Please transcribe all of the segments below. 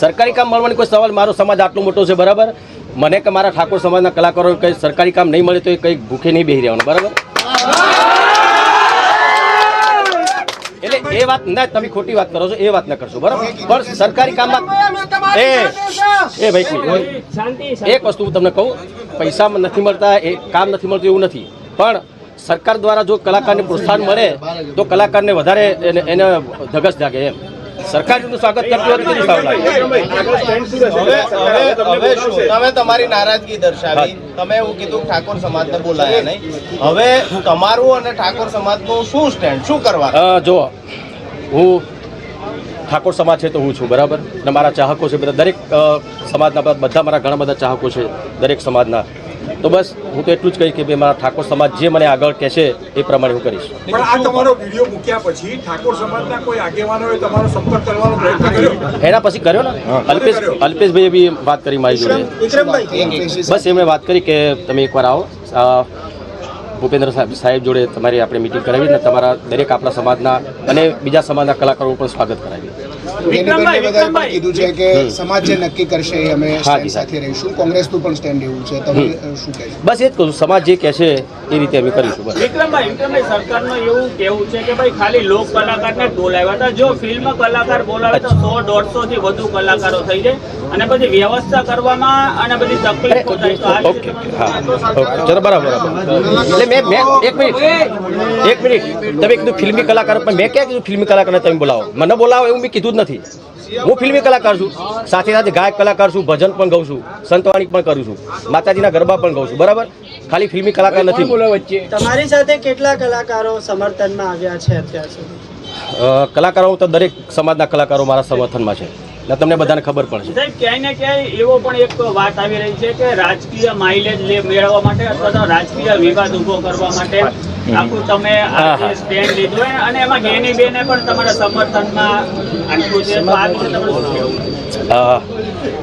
સરકારી કામ મળવાની કોઈ સવાલ મારો સમાજ આટલો મોટો છે બરાબર? મને કે મારા ઠાકોર સમાજના કલાકારો કંઈ સરકારી કામ નહીં મળે તો એ કંઈ ભૂખે નહીં બેસી રહેવાનું બરાબર? એટલે એ વાત ના તમે ખોટી વાત કરો છો એ વાત ના કરશો બરાબર? પણ સરકારી કામમાં એ એ ભાઈ એક વસ્તુ હું તમને કહું પૈસા નથી મળતા એ કામ નથી મળતું એવું નથી. પણ સરકાર દ્વારા જો કલાકારને પ્રોત્સાહન મળે તો કલાકારને વધારે એને એને ધગસ જાગે એમ. સરકાર જેટલું સ્વાગત કરતી હોય સારું તમે તમારી નારાજગી દર્શાવી. તમે એવું કીધું ઠાકોર ઠાકોર સમાજને બોલાયા નહીં. હવે તમારું અને ઠાકોર સમાજનું શું સ્ટેન્ડ શું કરવા જો હું ઠાકોર સમાજ છે તો હું છું બરાબર? અને મારા ચાહકો છે બધા. દરેક સમાજના બધા મારા ઘણા બધા ચાહકો છે દરેક સમાજના. તો બસ હું તો એટલું જ કહીશ કે ભાઈ મારા ઠાકોર સમાજ જે મને આગળ કહેશે એ પ્રમાણે હું કરીશ. પણ આ તમારો વીડિયો મૂક્યા પછી ઠાકોર સમાજના કોઈ આગેવાનોએ તમારો સંપર્ક કરવાનો પ્રયત્ન કર્યો? એના પછી કર્યો ને? અલ્પેશ અલ્પેશભાઈએ બી વાત કરી મારી જોડે. બસ એમણે વાત કરી કે તમે એકવાર આવો. ભૂપેન્દ્ર સાહેબ સાહેબ જોડે તમારી આપણે મિટિંગ કરાવી અને તમારા દરેક આપણા સમાજના અને બીજા સમાજના કલાકારો પણ સ્વાગત કરાવી. બેનીબેનને વિક્રમભાઈ કીધું છે કે સમાજ જે નક્કી કરશે એ અમે સ્ટેન્ડ સાથે રહીશું. કોંગ્રેસનું પણ સ્ટેન્ડ એવું છે. તમે શું કહેશો? બસ એ જ કહું સમાજ જે કહેશે એ રીતે અમે કરીશું બસ. વિક્રમભાઈ વિક્રમભાઈ સરકારનું એવું કેવું છે કે ભાઈ ખાલી લોક કલાકારને બોલાવ્યા હતા. જો ફિલ્મ કલાકાર બોલાવે તો સો દોઢસો થી વધુ કલાકારો થઈ જાય અને પછી વ્યવસ્થા કરવામાં અને બધી તકલીફો થાય ઓકે હા. ઓકે ચલો બરાબર બરાબર. એટલે મેં મેં એક મિનિટ. એક મિનિટ. તમે કીધું ફિલ્મી કલાકાર પણ મેં ક્યાં કીધું ફિલ્મી કલાકારને તમે બોલાવો? મને બોલાવો એવું મેં કીધું જ નથી. હું ફિલ્મી કલાકાર છું સાથે સાથે ગાયક કલાકાર છું ભજન પણ ગાઉં છું સંતવાણી પણ કરું છું માતાજીના ગરબા પણ ગાઉં છું બરાબર? ખાલી ફિલ્મી કલાકાર નથી. તમારી સાથે કેટલા કલાકારો સમર્થનમાં આવ્યા છે અત્યાર સુધી? કલાકારો તો દરેક સમાજના કલાકારો મારા સમર્થનમાં છે. ને તમને બધાને ખબર પણ છે. સાહેબ ક્યાંય ને ક્યાંય એવો પણ એક વાત આવી રહી છે કે રાજકીય માઇલેજ મેળવવા માટે અથવા તો રાજકીય વિવાદ ઊભો કરવા માટે આખું તમે. સ્ટેન્ડ લીધું અને એમાં ગેની બેને પણ તમારા સમર્થનમાં આટલું છે. તો આ વિશે તમારું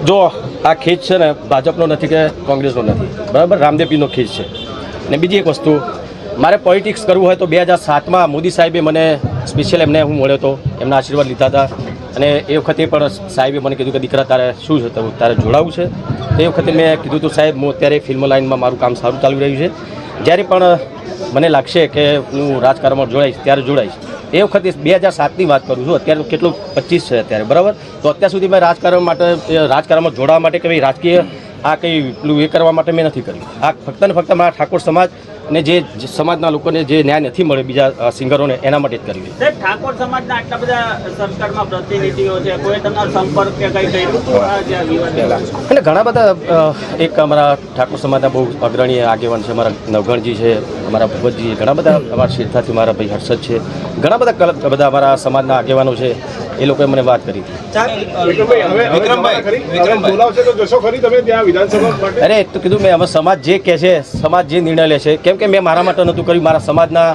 જો આ ખીચ છે ને ભાજપનો નથી કે કોંગ્રેસનો નથી. બરાબર? રામદેવજીનો ખીચ છે. ને બીજી એક વસ્તુ મારે પોલિટિક્સ કરવું હોય તો બે હજાર સાતમાં મોદી સાહેબે મને સ્પેશિયલ એમને હું મળ્યો હતો એમના આશીર્વાદ લીધા હતા. અને એ વખતે પણ સાહેબે મને કીધું કે દીકરા તારે શું છે? તારું તારે જોડાવું છે? તે વખતે મેં કીધું હતું સાહેબ હું અત્યારે ફિલ્મ લાઇનમાં મારું કામ સારું ચાલી રહ્યું છે. જ્યારે પણ મને લાગશે કે હું રાજકારણમાં જોડાઈશ, ત્યારે જોડાઈશ. એ વખતે બે હજાર સાતની વાત કરું છું, અત્યારે કેટલું પચીસ છે અત્યારે, બરાબર? તો અત્યાર સુધી મેં રાજકારણ માટે, રાજકારણમાં જોડાવા માટે કે ભાઈ રાજકીય આ કંઈ પેલું એ કરવા માટે મેં નથી કર્યું. આ ફક્ત ને ફક્ત મારા ઠાકોર સમાજ અને જે સમાજના લોકોને જે ન્યાય નથી મળે બીજા સિંગરોને એના માટે જ કર્યું સાહેબ ઠાકોર સમાજના આટલા બધા સરકારમાં પ્રતિનિધિઓ છે કોઈ તમારો સંપર્ક કે કંઈ કર્યું? અને ઘણા બધા એક અમારા ઠાકોર સમાજના બહુ અગ્રણી આગેવાન છે અમારા નવગણજી છે અમારા ભગવતજી ઘણા બધા અમારા શેરથાથી મારા ભાઈ હર્ષદ છે ઘણા બધા બધા અમારા સમાજના આગેવાનો છે. એ લોકોએ મને વાત કરી હતી. વિક્રમભાઈ હવે હવે વિક્રમભાઈ, તમારા ખરી? હવે વિક્રમભાઈ. બોલાવશે તો જશો ખરી તમે ત્યાં વિધાનસભા માટે? અરે તો કીધું મેં હવે સમાજ જે કહે છે સમાજ જે નિર્ણય લે છે કેમ કે મેં મારા માટે નહોતું કર્યું મારા સમાજના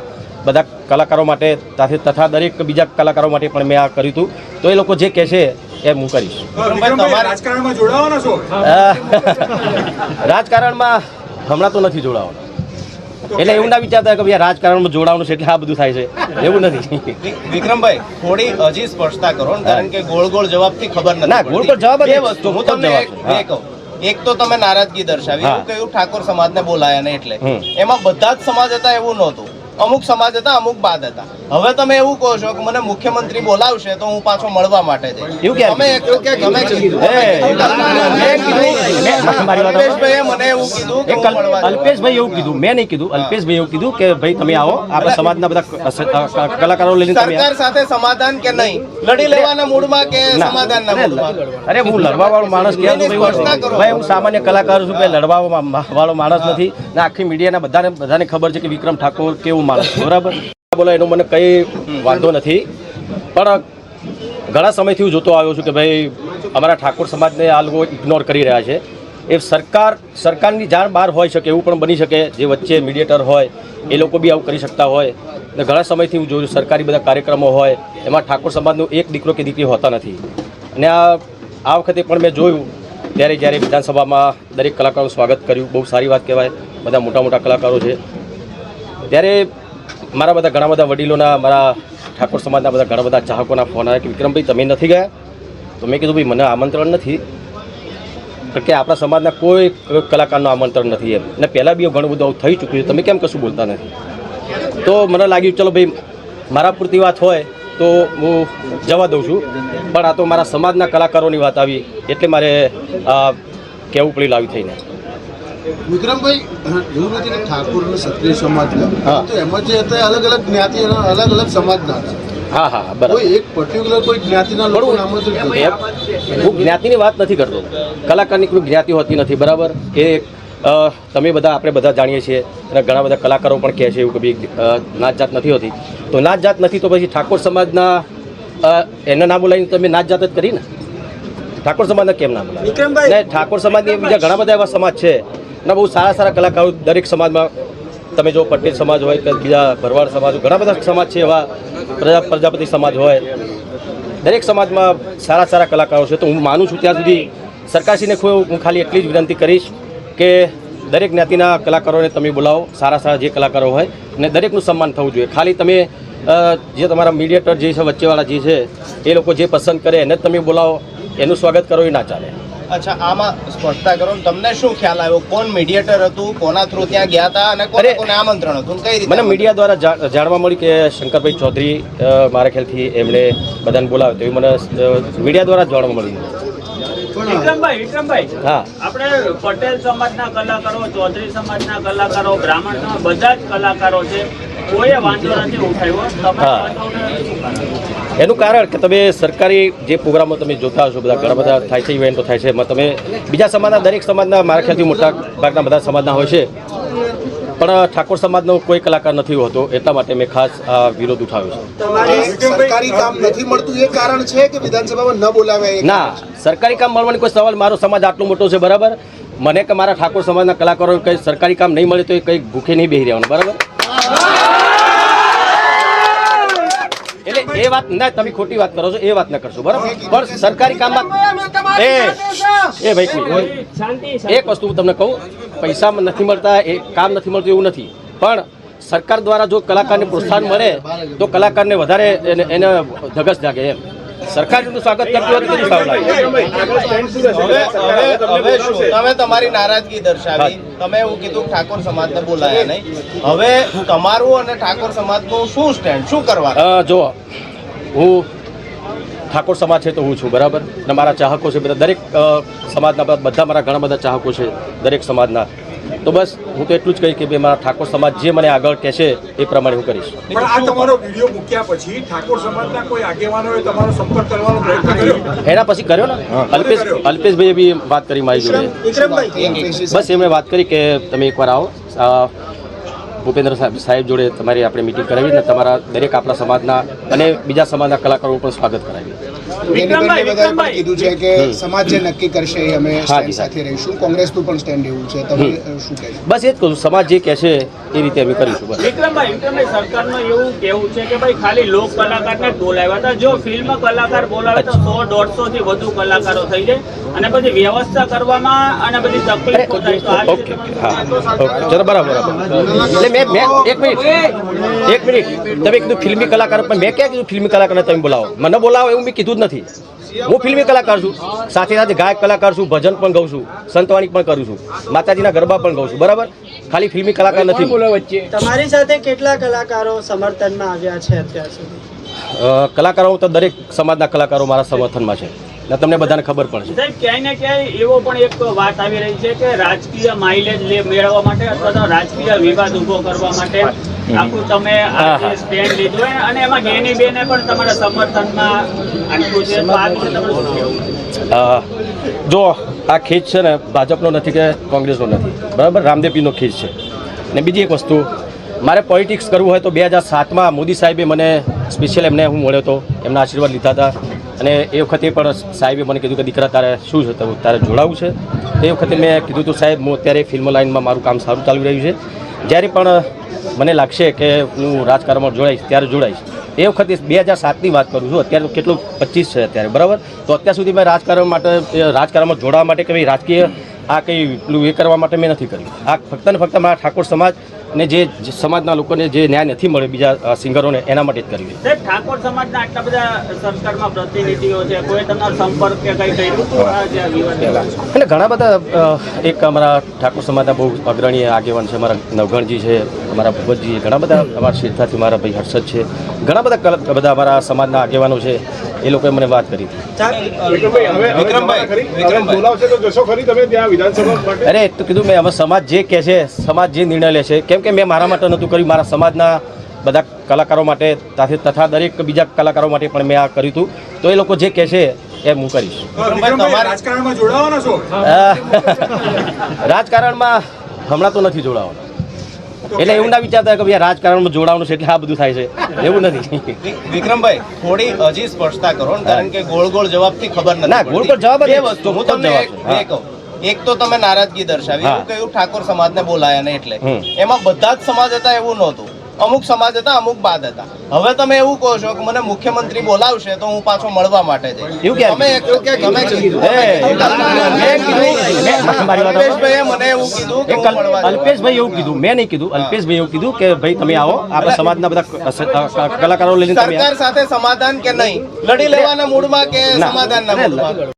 બધા કલાકારો માટે તાથી તથા દરેક બીજા કલાકારો માટે પણ મેં આ કર્યું હતું. તો એ લોકો જે કહે છે એ હું કરીશ. વિક્રમભાઈ રાજકારણમાં જોડાવાના છો? અ, રાજકારણમાં હમણાં તો નથી જોડાવાનું. એટલે એવું ના વિચારતા કે ભાઈ રાજકારણમાં જોડાવાનું છે એટલે આ બધું થાય છે. એવું નથી. વિક્રમભાઈ થોડી હજી સ્પષ્ટતા કરો કારણ કે ગોળ ગોળ જવાબથી ખબર નથી ના, ગોળ ગોળ જવાબ એ વસ્તુ હું તમને. કહું. એક તો તમે નારાજગી દર્શાવી. કે એવું કહ્યું ઠાકોર સમાજને બોલાયા ને એટલે. એમાં બધા જ સમાજ હતા એવું નહોતું. અમુક સમાજ હતા અમુક બાદ હતા. હવે તમે એવું કહો છો કે મને મુખ્યમંત્રી બોલાવશે તો હું પાછો મળવા માટે જઈશ. તમે મને એવું કીધું કે. અલ્પેશભાઈ એવું કીધું. મેં નહીં કીધું. અલ્પેશભાઈ એવું કીધું કે ભાઈ તમે આવો. આપણા સમાજના બધા ક- ક- ક- કલાકારો લઈને સરકાર સાથે સમાધાન કે નહીં? લડી લેવાના મૂડમાં કે. સમાધાનના મૂડમાં? અરે હું લડવા વાળો માણસ તો ભાઈ હું- સામાન્ય કલાકાર છું ભાઈ લડવા વાળો માણસ નથી. ને આખી મીડિયાના બધાને બધાને ખબર છે કે વિક્રમ ઠાકોર કેવું માણસ બરાબર? બોલો, એનો મને કંઈ વાંધો નથી. પણ ઘણા સમયથી હું જોતો આવ્યો છું કે ભાઈ, અમારા ઠાકોર સમાજને આ લોકો ઇગ્નોર કરી રહ્યા છે. એ સરકાર, સરકારની જાણ બહાર હોઈ શકે, એવું પણ બની શકે. જે વચ્ચે મીડિયેટર હોય, એ લોકો બી આવું કરી શકતા હોય. ને ઘણા સમયથી હું જોયું, સરકારી બધા કાર્યક્રમો હોય, એમાં ઠાકોર સમાજનું એક દીકરો કે દીકરી હોતા નથી. અને આ આ વખતે પણ મેં જોયું, ત્યારે જ્યારે વિધાનસભામાં દરેક કલાકારોનું સ્વાગત કર્યું. બહુ સારી વાત કહેવાય. બધા મોટા મોટા કલાકારો છે. ત્યારે મારા બધા ઘણા બધા વડીલોના, મારા ઠાકોર સમાજના બધા ઘણા બધા ચાહકોના ફોન આવ્યા કે, વિક્રમભાઈ, તમે નથી ગયા? તો મેં કીધું, ભાઈ, મને આમંત્રણ નથી. કારણ કે, આપણા સમાજના કોઈ કલાકારનું આમંત્રણ નથી એમ. અને પહેલાં બી ઘણું બધું થઈ ચૂક્યું છે. તમે કેમ કશું બોલતા નથી? તો મને લાગ્યું, ચલો ભાઈ, મારા પૂરતી વાત હોય તો હું જવા દઉં છું. પણ આ તો મારા સમાજના કલાકારોની વાત આવી, એટલે મારે કહેવું પડી લાવી થઈને. વિક્રમભાઈ એવું નથી કે ઠાકોર ક્ષત્રિય સમાજના. હા. તો એમાં જે હતા અલગ અલગ જ્ઞાતિ અલગ અલગ સમાજના હતા. હા હા બરાબર. એક પર્ટિક્યુલર કોઈ જ્ઞાતિના એમ હું જ્ઞાતિની વાત નથી કરતો. કલાકારની કોઈ જ્ઞાતિ હોતી નથી બરાબર? એ તમે બધા આપણે બધા જાણીએ છીએ અને ઘણા બધા કલાકારો પણ કહે છે એવું કે ભાઈ નાત જાત નથી હોતી. તો નાચ જાત નથી તો પછી ઠાકોર સમાજના એના એને ના બોલાવીને તમે નાચ જાત જ કરી ને? ઠાકોર સમાજના કેમ ના બોલાવે ઠાકોર સમાજની બીજા ઘણા બધા એવા સમાજ છે. અને બહુ સારા સારા કલાકારો દરેક સમાજમાં તમે જો પટેલ સમાજ હોય કે બીજા ભરવાડ સમાજ હોય, ઘણા બધા સમાજ છે એવા પ્રજા પ્રજાપતિ સમાજ હોય. દરેક સમાજમાં સારા સારા કલાકારો છે. તો હું માનું છું ત્યાં સુધી સરકારશ્રીને હું ખાલી એટલી જ વિનંતી કરીશ કે દરેક જ્ઞાતિના કલાકારોને તમે બોલાવો સારા સારા જે કલાકારો હોય અને દરેકનું સન્માન થવું જોઈએ. ખાલી તમે જે તમારા મીડિયેટર જે છે વચ્ચેવાળા જે છે એ લોકો જે પસંદ કરે એને તમે બોલાવો એનું સ્વાગત કરો એ ના ચાલે. અચ્છા આમાં સ્પષ્ટતા કરો ને તમને શું ખ્યાલ આવ્યો? કોણ મીડિયેટર હતું? કોના થ્રુ ત્યાં ગયા હતા? અને કોને કોને આમંત્રણ હતું? કઈ રીતે મને મીડિયા દ્વારા જાણવા મળ્યું કે શંકરભાઈ ચૌધરી મારા ખ્યાલથી એમણે બધાને બોલાવ્યો તેવી મને મીડિયા દ્વારા જાણવા મળ્યું વિક્રમભાઈ વિક્રમભાઈ હા. આપણે પટેલ સમાજના કલાકારો ચૌધરી સમાજના કલાકારો બ્રાહ્મણ સમાજ બધા જ કલાકારો છે કોઈએ વાંધો નથી ઉઠાવ્યો. એનું કારણ કે તમે સરકારી જે પ્રોગ્રામો તમે જોતા હશો બધા ઘણા બધા થાય છે ઇવેન્ટો થાય છે એમાં તમે બીજા સમાજના દરેક સમાજના મારા ખ્યાલથી મોટા ભાગના બધા સમાજના હોય છે. પણ ઠાકોર સમાજનો કોઈ કલાકાર નથી હોતો એટલા માટે મેં ખાસ આ વિરોધ ઉઠાવ્યો છે. સરકારી કામ નથી મળતું એ કારણ છે કે વિધાનસભામાં ન બોલાવ્યા ના સરકારી કામ મળવાની કોઈ સવાલ મારો સમાજ આટલો મોટો છે બરાબર? મને કે મારા ઠાકોર સમાજના કલાકારો કંઈ સરકારી કામ નહીં મળે તો એ કંઈ ભૂખે નહીં બેહી રહેવાનું બરાબર એટલે એ વાત ના તમે ખોટી વાત કરો છો એ વાત ના કરશો બરાબર? પણ સરકારી કામમાં એ એ ભાઈ એક વસ્તુ હું તમને કહું પૈસા નથી મળતા એ કામ નથી મળતું એવું નથી. પણ સરકાર દ્વારા જો કલાકારને પ્રોત્સાહન મળે તો કલાકારને વધારે એને એને ધગસ જાગે એમ. સરકાર જેટલું સ્વાગત કરતું હોય કેટલું સારું લાગે તમે તમારી નારાજગી દર્શાવી. તમે એવું કીધું ઠાકોર સમાજને બોલાયા નહીં. હવે તમારું અને ઠાકોર સમાજનું શું સ્ટેન્ડ શું કરવા જો હું ઠાકોર સમાજ છે તો હું છું બરાબર? અને મારા ચાહકો છે બધા દરેક સમાજના બધા બધા મારા ઘણા બધા ચાહકો છે દરેક સમાજના. તો બસ હું તો એટલું જ કહીશ કે ભાઈ મારા ઠાકોર સમાજ જે મને આગળ કહેશે એ પ્રમાણે હું કરીશ. પણ આ તમારો વીડિયો મૂક્યા પછી ઠાકોર સમાજના કોઈ આગેવાનોએ તમારો સંપર્ક કરવાનો પ્રયત્ન કર્યો? એના પછી કર્યો ને? અલ્પેશ અલ્પેશભાઈએ બી વાત કરી મારી જોડે. બસ એમણે વાત કરી કે તમે એકવાર આવો. ભૂપેન્દ્ર સાહેબ સાહેબ જોડે તમારી આપણે મિટિંગ કરાવી અને તમારા દરેક આપણા સમાજના અને બીજા સમાજના કલાકારો પણ સ્વાગત કરાવી કીધું છે કે સમાજ જે નક્કી કરશે એ અમે સાથે રહીશું. કોંગ્રેસનું પણ સ્ટેન્ડ એવું છે. તમે શું બસ એ જ કહું સમાજ જે કહેશે એ રીતે અમે કરીશું બસ. વિક્રમભાઈ વિક્રમભાઈ સરકારનું એવું કેવું છે કે ભાઈ ખાલી લોક કલાકારને જ બોલાવ્યા હતા. જો ફિલ્મ કલાકાર બોલાવે તો સો દોઢસો થી વધુ કલાકારો થઈ જાય અને પછી વ્યવસ્થા કરવામાં અને બધી તકલીફો ઓકે ઓકે હા. ચલો બરાબર બરાબર. એટલે મેં મેં એક મિનિટ. એક મિનિટ. તમે કીધું ફિલ્મી કલાકાર પણ મેં ક્યાં કીધું ફિલ્મી કલાકારને તમે બોલાવો? મને બોલાવો એવું મેં કીધું જ નથી. હું ફિલ્મી કલાકાર છું સાથે સાથે ગાયક કલાકાર છું ભજન પણ ગાઉં છું સંતવાણી પણ કરું છું માતાજીના ગરબા પણ ગાઉં છું બરાબર? ખાલી ફિલ્મી કલાકાર નથી. તમારી સાથે કેટલા કલાકારો સમર્થનમાં આવ્યા છે અત્યાર સુધી? કલાકારો તો દરેક સમાજના કલાકારો મારા સમર્થનમાં છે. ને તમને બધાને ખબર છે સાહેબ ક્યાંય ને ક્યાંય એવો પણ એક વાત આવી રહી છે કે રાજકીય માઇલેજ મેળવવા માટે અથવા તો રાજકીય વિવાદ ઊભો કરવા માટે. આખું તમે. સ્ટેન્ડ લીધું અને એમાં ગેની બેને પણ તમારા સમર્થનમાં આટલું છે. તો આ વિશે જો આ ખીચ છે ને ભાજપનો નથી કે કોંગ્રેસનો નથી. બરાબર? રામદેવપીનો ખીચ છે. અને બીજી એક વસ્તુ મારે પોલિટિક્સ કરવું હોય તો બે હજાર સાતમાં મોદી સાહેબે મને સ્પેશિયલ એમને હું મળ્યો હતો. એમના આશીર્વાદ લીધા હતા. અને એ વખતે પણ સાહેબે મને કીધું કે, દીકરા, તારે શું છે? તારું, તારે જોડાવું છે? એ વખતે મેં કીધું હતું, સાહેબ, હું અત્યારે ફિલ્મ લાઇનમાં મારું કામ સારું ચાલી રહ્યું છે. જ્યારે પણ મને લાગશે કે હું રાજકારણમાં જોડાઈશ, ત્યારે જોડાઈશ. એ વખતે બે હજાર સાતની વાત કરું છું, અત્યારે કેટલું પચીસ છે અત્યારે, બરાબર? તો અત્યાર સુધી મેં રાજકારણ માટે રાજકારણમાં જોડાવા માટે કે રાજકીય આ કંઈ પેલું એ કરવા માટે મેં નથી કર્યું. આ ફક્ત ને ફક્ત મારા ઠાકોર સમાજ ને જે સમાજના લોકોને જે ન્યાય નથી મળે બીજા સિંગરોને એના માટે જ કર્યું સાહેબ ઠાકોર સમાજના આટલા બધા સરકારમાં પ્રતિનિધિઓ છે કોઈ તમારો સંપર્ક કે કંઈ કર્યું એટલે ઘણા બધા એક અમારા ઠાકોર સમાજના બહુ અગ્રણી આગેવાન છે અમારા નવગણજી છે અમારા ભૂપતજી ઘણા બધા અમારા શેઠાથી મારા ભાઈ હર્ષદ છે. ઘણા બધા બધા અમારા સમાજના આગેવાનો છે. એ લોકોએ મને વાત કરી હતી. અરે તો કીધું મેં હવે સમાજ જે કહે છે સમાજ જે નિર્ણય લે છે કેમ કે મેં મારા માટે નહોતું કર્યું મારા સમાજના બધા કલાકારો માટે તાથી તથા દરેક બીજા કલાકારો માટે પણ મેં આ કર્યું હતું. તો એ લોકો જે કહે છે એ હું કરીશ. રાજકારણમાં હમણાં તો નથી જોડાવાનું. એટલે એવું ના વિચારતા કે ભાઈ રાજકારણમાં જોડાવાનું છે એટલે આ બધું થાય છે. એવું નથી. વિક્રમભાઈ થોડી હજી સ્પષ્ટતા કરો કારણ કે ગોળ ગોળ જવાબથી ખબર નથી ના, ગોળ ગોળ જવાબ એ વસ્તુ હું તમને જવાબ એક કહું. તો તમે નારાજગી દર્શાવી. એવું કહ્યું ઠાકોર સમાજને બોલાયા ને એટલે. એમાં બધા જ સમાજ હતા એવું નહોતું. અમુક સમાજ હતા અમુક બાદ હતા હવે તમે એવું કહો છો કે મને મુખ્યમંત્રી બોલાવશે તો હું પાછો મળવા માટે અલ્પેશભાઈ એવું કીધું મેં નહીં કીધું અલ્પેશભાઈ એવું કીધું કે ભાઈ તમે આવો આપણા સમાજના બધા કલાકારો લઈને સરકાર સાથે સમાધાન કે નહીં લડી લેવાના મૂડમાં કે સમાધાન સમાધાનના મૂડમાં